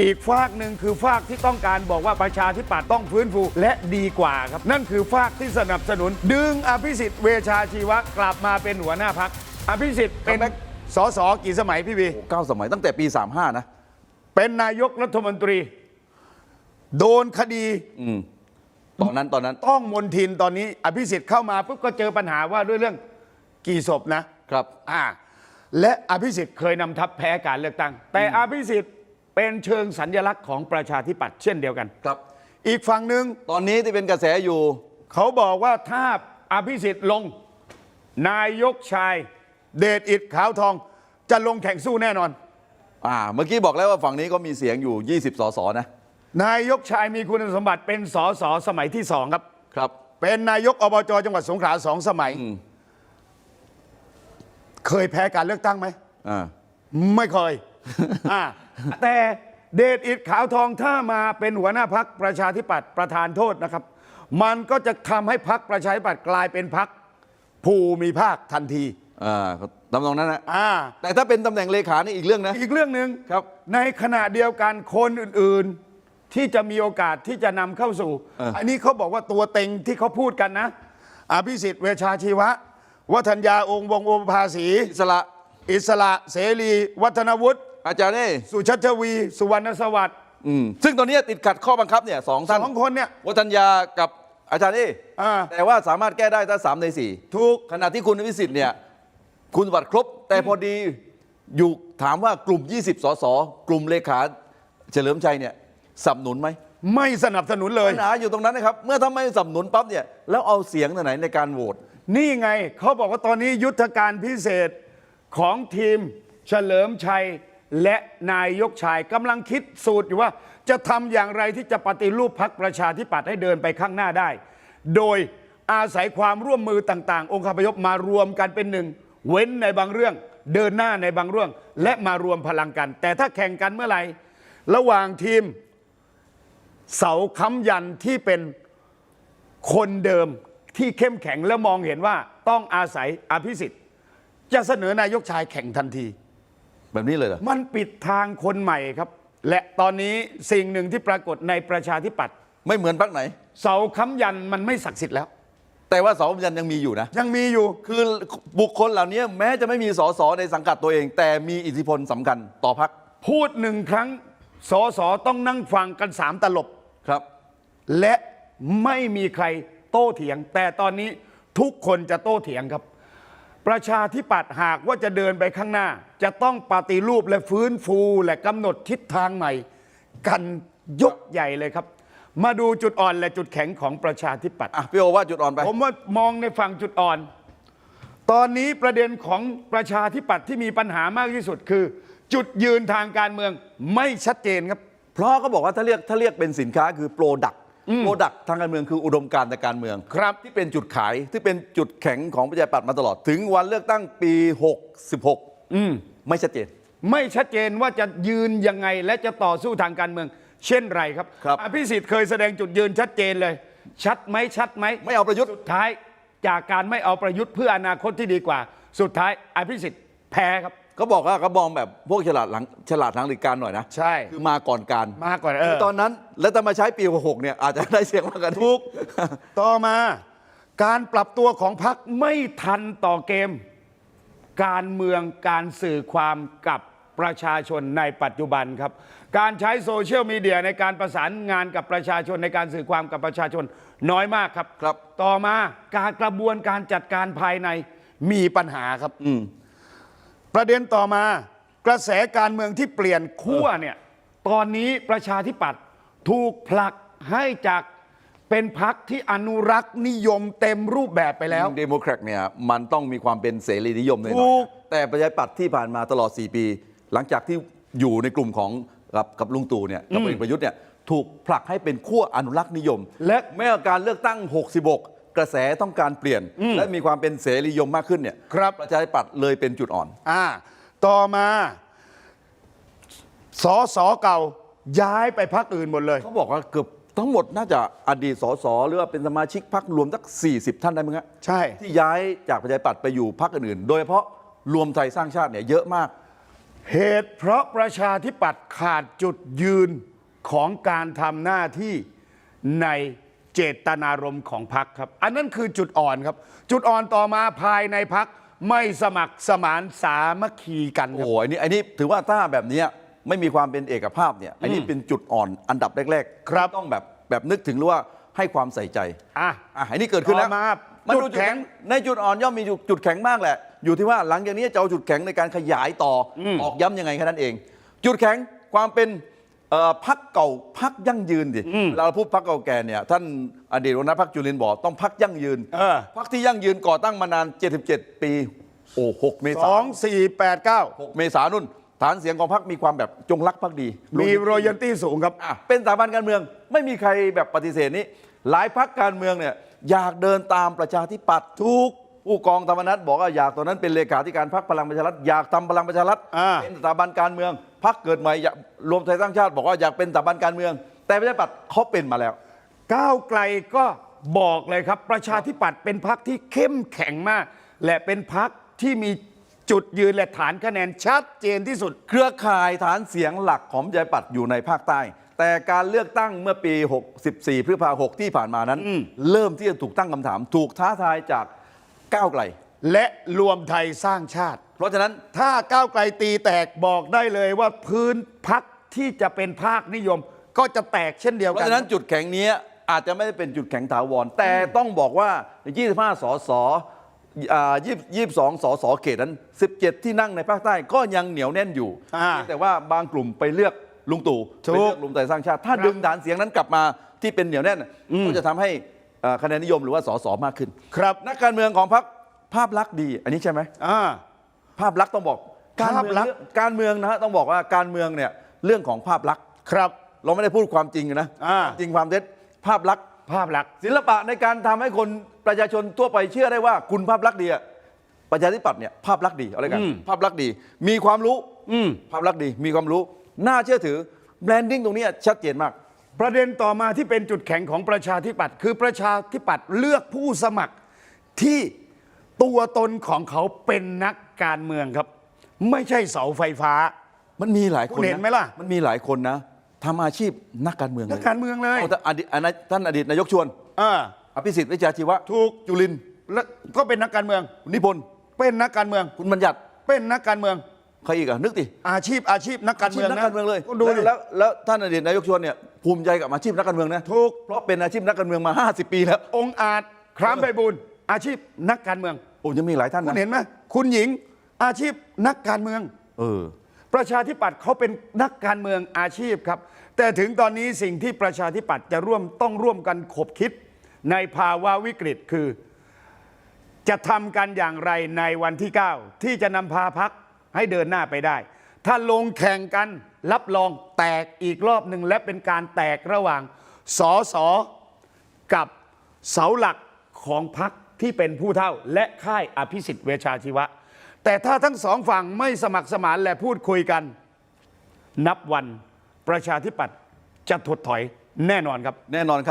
อีกฝากหนึ่งคือฝากที่ต้องการบอกว่าประชาธิปัตย์ต้องฟื้นฟูและดีกว่าครับ นั่นคือฝากที่สนับสนุน ดึงอภิสิทธิ์เวชาชีวะกลับมาเป็นหัวหน้าพักอภิสิทธิ์เป็น Comeback สสกี่สมัยพี่บีโอ้เก้าสมัยตั้งแต่ปี 35 นะ เป็นนายกรัฐมนตรี โดนคดีอืมตอนนั้นตอนนั้นต้องมนทินตอนนี้ อภิสิทธิ์เข้ามาปุ๊บก็เจอปัญหาว่าด้วยเรื่องกี่ศพนะครับ อ่า และอภิสิทธิ์เคยนำทัพแพ้การเลือกตั้ง แต่อภิสิทธิ์ เป็นเชิงสัญลักษณ์ของประชาธิปัตย์เช่นเดียวกัน ครับ อีกฝั่งหนึ่งตอนนี้ที่เป็นกระแสอยู่ เขาบอกว่าถ้าอภิสิทธิ์ลง นายกชายเดชอิดขาวทอง จะลงแข่งสู้แน่นอน อ่า เมื่อกี้บอกแล้วว่าฝั่งนี้ก็มีเสียงอยู่ 20 สสนะ นายกชายมีคุณสมบัติเป็นสสสมัยที่สองครับ ครับ เป็นนายกอบจจังหวัดสงขลาสองสมัย อืม เคยแพ้การเลือกตั้งไหม อ่า ไม่เคย อ่าแต่เดชอิดขาวทองถ้ามาเป็นหัวหน้าพักประชาธิปัตย์ประธานโทษนะครับ มันก็จะทำให้พักประชาธิปัตย์กลายเป็นพักภูมิภาคทันทีอ่าตำแหน่งนั้นนะอ่าแต่ถ้าเป็นตำแหน่งเลขานี่อีกเรื่องนะ อีกเรื่องหนึ่งครับ ในขณะเดียวกันคนอื่นๆ ที่จะมีโอกาสที่จะนำเข้าสู่เอออัอันนี้เขาบอกว่าตัวเต็งที่เขาพูดกันนะอภิสิทธิ์เวชชาชีวะ วัฒนยาองค์วงศ์โอภาสีอิสระ อิสระเสรี วัฒนวุฒิ อาจารย์นี่สุชัชวี สุวรรณสวัสดิ์อืมซึ่งตอนนี้ติดขัดข้อบังคับเนี่ยสองท่านสองคนเนี่ยวัฒนยากับอาจารย์นี่อ่าแต่ว่าสามารถแก้ได้ถ้าสามในสี่ถูกขณะที่คุณวิสิทธิ์เนี่ยคุณสมบัติครบ แต่พอดีอยู่ถามว่ากลุ่ม 20 สส กลุ่มเลขาเฉลิมชัยเนี่ยสนับสนุนไหมไม่สนับสนุนเลยปัญหาอยู่ตรงนั้นนะครับ เมื่อทำไมสนับสนุนปั๊บเนี่ยแล้วเอาเสียงที่ไหนในการโหวตนี่ไงเขาบอกว่าตอนนี้ยุทธการพิเศษของทีมเฉลิมชัย และนายกชายกำลังคิดสูตรอยู่ว่า จะทำอย่างไรที่จะปฏิรูปพักประชาธิปัตย์ให้เดินไปข้างหน้าได้ โดยอาศัยความร่วมมือต่าง ๆ องค์คาพยพมารวมกันเป็นหนึ่ง เว้นในบางเรื่อง เดินหน้าในบางเรื่อง และมารวมพลังกัน แต่ถ้าแข่งกันเมื่อไหร่ระหว่างทีม เสาค้ำยันที่เป็นคนเดิมที่เข้มแข็งและมองเห็นว่าต้องอาศัยอภิสิทธิ์ จะเสนอนายกชายแข่งทันที แบบนี้เลยเหรอมันปิดทางคนใหม่ครับ และตอนนี้สิ่งหนึ่งที่ปรากฏในประชาธิปัตย์ไม่เหมือนพรรคไหน เสาค้ำยันมันไม่ศักดิ์สิทธิ์แล้ว แต่ว่าสวยันยังมีอยู่นะ ยังมีอยู่ คือบุคคลเหล่านี้แม้จะไม่มีสสในสังกัดตัวเอง แต่มีอิทธิพลสำคัญต่อพรรคพูดหนึ่งครั้งสอสอต้องนั่งฟังกันสามตลบ ครับ และไม่มีใครโต้เถียง แต่ตอนนี้ทุกคนจะโต้เถียงครับ ประชาธิปัตย์หากว่าจะเดินไปข้างหน้า จะต้องปฏิรูปและฟื้นฟูและกำหนดทิศทางใหม่ กันยกใหญ่เลยครับ มาดูจุดอ่อนและจุดแข็งของประชาธิปัตย์อะพี่โอว่าจุดอ่อนไป ผมว่ามองในฝั่งจุดอ่อน ตอนนี้ประเด็นของประชาธิปัตย์ที่มีปัญหามากที่สุดคือ จุดยืนทางการเมืองไม่ชัดเจนครับ เพราะเขาบอกว่าถ้าเรียกถ้าเรียกเป็นสินค้าคือโปรดัก โปรดักทางการเมืองคืออุดมการณ์ทางการเมืองครับที่เป็นจุดขายที่เป็นจุดแข็งของประชาธิปัตย์มาตลอด ถึงวันเลือกตั้งปี66อืมไม่ชัดเจน ไม่ชัดเจนว่าจะยืนยังไงและจะต่อสู้ทางการเมือง เช่นไรครับครับ อภิสิทธิ์เคยแสดงจุดยืนชัดเจนเลย ชัดไหมชัดไหมไม่เอาประยุทธ์ สุดท้ายจากการไม่เอาประยุทธ์เพื่ออนาคตที่ดีกว่า สุดท้ายอภิสิทธิ์แพ้ครับ เขาบอกว่าเขามองแบบพวกฉลาดหลังฉลาดทางหลักการหน่อยนะ ใช่ คือมาก่อนการมาก่อนเออตอนนั้น แล้วจะมาใช้ปี66เนี่ยอาจจะได้เสียงมากกันทุก ต่อมา การปรับตัวของพรรคไม่ทันต่อเกม การเมืองการสื่อความกับประชาชนในปัจจุบันครับ การใช้โซเชียลมีเดียในการประสานงานกับประชาชนในการสื่อความกับประชาชนน้อยมากครับ ครับ ต่อมาการกระบวนการจัดการภายในมีปัญหาครับอืม ประเด็นต่อมากระแสการเมืองที่เปลี่ยนขั้วเนี่ยตอนนี้ประชาธิปัตย์ถูกผลักให้จากเป็นพักที่อนุรักษ์นิยมเต็มรูปแบบไปแล้ว เดโมแครตเนี่ยมันต้องมีความเป็นเสรีนิยมหน่อยถูก ๆแต่ประชาธิปัตย์ที่ผ่านมาตลอด 4 ปี หลังจากที่อยู่ในกลุ่มของกับกับลุงตู่เนี่ยกับพลเอกประยุทธ์เนี่ยถูกผลักให้เป็นขั้วอนุรักษ์นิยมและ แม้ว่าการเลือกตั้ง 66 กระแสต้องการเปลี่ยน และมีความเป็นเสรีนิยมมากขึ้นเนี่ยครับประชาธิปัตย์เลยเป็นจุดอ่อน อ่า ต่อมาสอสอเก่าย้ายไปพักอื่นหมดเลย เขาบอกว่าเกือบทั้งหมดน่าจะอดีตสสหรือว่าเป็นสมาชิกพรรครวมสัก 40 ท่านได้มั้งฮะใช่ ที่ย้ายจากประชาธิปัตย์ไปอยู่พรรคอื่นๆ โดยเฉพาะรวมไทยสร้างชาติเนี่ยเยอะมาก เหตุเพราะประชาธิปัตย์ขาดจุดยืนของการทำหน้าที่ใน เจตนารมณ์ของพรรคครับ อันนั้นคือจุดอ่อนครับ จุดอ่อนต่อมาภายในพรรคไม่สมัครสมานสามัคคีกันคโอ้รับ โหอันนี้อันนี้ถือว่าถ้าแบบเนี้ยไม่มีความเป็นเอกภาพเนี่ยอันนี้เป็นจุดอ่อนอันดับแรกๆครับต้องแบบแบบนึกถึงหรือว่าให้ความใส่ใจอะ อะอันนี้เกิดขึ้นแล้วต่อมามาจุดูดแข็งในจุดอ่อนย่อมมีจุดแข็งมากแหละ อยู่ที่ว่าหลังจากนี้จะเอาจุดแข็งในการขยายต่ออออกย้ำยังไงแค่นั้นเอง จุดแข็งความเป็น เอ่อพักเก่าพักยั่งยืนดิเราพูดพักเก่าแก่เนี่ยท่านอดีตหัวหน้าพักจุลินทร์บอกต้องพักยั่งยืนเออ พักที่ยั่งยืนก่อตั้งมานาน 77 ปีโอ้หกเมสษาองสี่แปดเก้า6เมษายนนุ่น ฐานเสียงของพรรคมีความแบบจงรักภักดีมีโรยัลตี้สูงครับ อะเป็นสถาบันการเมืองไม่มีใครแบบปฏิเสธนี้ หลายพรรคการเมืองเนี่ยอยากเดินตามประชาธิปัตย์ทุกผู้กองธรรมนัฐบอกว่าอยากตอนนั้นเป็นเลขาธิการพรรคพลังประชารัฐอยากทำพลังประชารัฐอ่า เป็นสถาบันการเมือง พรรคเกิดใหม่อยากรวมไทยสร้างชาติบอกว่าอยากเป็นสถาบันการเมือง แต่ประชาธิปัตย์เขาเป็นมาแล้ว ก้าวไกลก็บอกเลยครับ ประชาธิปัตย์เป็นพักที่เข้มแข็งมาก และเป็นพักที่มีจุดยืนและฐานคะแนนชัดเจนที่สุด เครือข่ายฐานเสียงหลักของประชาธิปัตย์อยู่ในภาคใต้ แต่การเลือกตั้งเมื่อปี 64 พฤษภาคมที่ผ่านมานั้น เริ่มที่จะถูกตั้งคำถาม ถูกท้าทายจากก้าวไกล และรวมไทยสร้างชาติ เพราะฉะนั้นถ้าก้าวไกลตีแตกบอกได้เลยว่าพื้นพักที่จะเป็นภาคนิยม ก็จะแตกเช่นเดียวเพกันราะฉะนั้นจุดแข็งนี้อาจจะไม่ได้เป็นจุดแข็งถาวร แต่ต้องบอกว่า 25 สสอ่า20 22 สสเขตนั้น 17 ที่นั่งในภาคใต้ก็ยังเหนียวแน่นอยู่อ่าแต่ว่าบางกลุ่มไปเลือกลุงตู่ถูกไปเลือกลุงไต่สร้างชาติ ถ้าครับดึงฐานเสียงนั้นกลับมาที่เป็นเหนียวแน่นก็จะทำให้อ่าคะแนนนิยมหรือว่าสสมากขึ้น ครับนักการเมืองของพรรค ภาพลักษณ์ดี อันนี้ใช่ไหมอ่า ภาพลักษณ์ต้องบอกการเมืองภาพลักษณ์ การเมืองนะฮะต้องบอกว่าการเมืองเนี่ยเรื่องของภาพลักษณ์ครับ เราไม่ได้พูดความจริงนะอ่า จริงความเท็จภาพลักษณ์ ภาพลักษณ์ ศิลปะในการทำให้คนประชาชนทั่วไปเชื่อได้ว่าคุณภาพลักษณ์ดีอะประชาธิปัตย์เนี่ยภาพลักษณ์ดีอะไรกัน อืม ภาพลักษณ์ดี มีความรู้อืม ภาพลักษณ์ดี มีความรู้น่าเชื่อถือแบรนดิ้งตรงเนี้ยชัดเจนมาก ประเด็นต่อมาที่เป็นจุดแข็งของประชาธิปัตย์คือประชาธิปัตย์เลือกผู้สมัครที่ ตัวตนของเขาเป็นนักการเมืองครับ ไม่ใช่เสาไฟฟ้า มันมีหลายคนคุณเห็นไหมล่ะ มันมีหลายคนนะทำอาชีพนักการเมืองนักการเมืองเลย เอาแต่อดีตอันนั้นท่านอดีตนายกชวนอ่าอภิสิทธิ์วิชาชีวะถูก จุลินทร์แล้วก็เป็นนักการเมืองนิพนธ์เป็นนักการเมือง คุณบัญญัติเป็นนักการเมือง ใครอีกอะนึกดิอาชีพอาชีพนักการเมืองอาชีพนักนะการเมืองเลยก็ดูดิ แล้วแล้วแล้วท่านอดีตนายกชวนเนี่ยภูมิใจกับอาชีพนักการเมืองนะถูก เพราะเป็นอาชีพนักการเมืองมา 50 ปีแล้ว องค์อาจครามไพบูลย์อาชีพนักการเมือง โอ้ยังมีหลายท่านคุณนะเห็นไหมคุณหญิงอาชีพนักการเมือง เออ ประชาธิปัตย์เขาเป็นนักการเมืองอาชีพครับ แต่ถึงตอนนี้สิ่งที่ประชาธิปัตย์จะร่วมต้องร่วมกันขบคิด ในภาวะวิกฤตคือ จะทำกันอย่างไรในวันที่ 9 ที่จะนำพาพักให้เดินหน้าไปได้ ถ้าลงแข่งกันรับรองแตกอีกรอบหนึ่งและเป็นการแตกระหว่างสอสอกับเสาหลักของพัก ที่เป็นผู้เท่าและค่ายอภิสิทธิ์เวชาชีวะ แต่ถ้าทั้งสองฝั่งไม่สมัครสมานและพูดคุยกัน นับวันประชาธิปัตย์จะถดถอยแน่นอนครับ แน่นอนครับ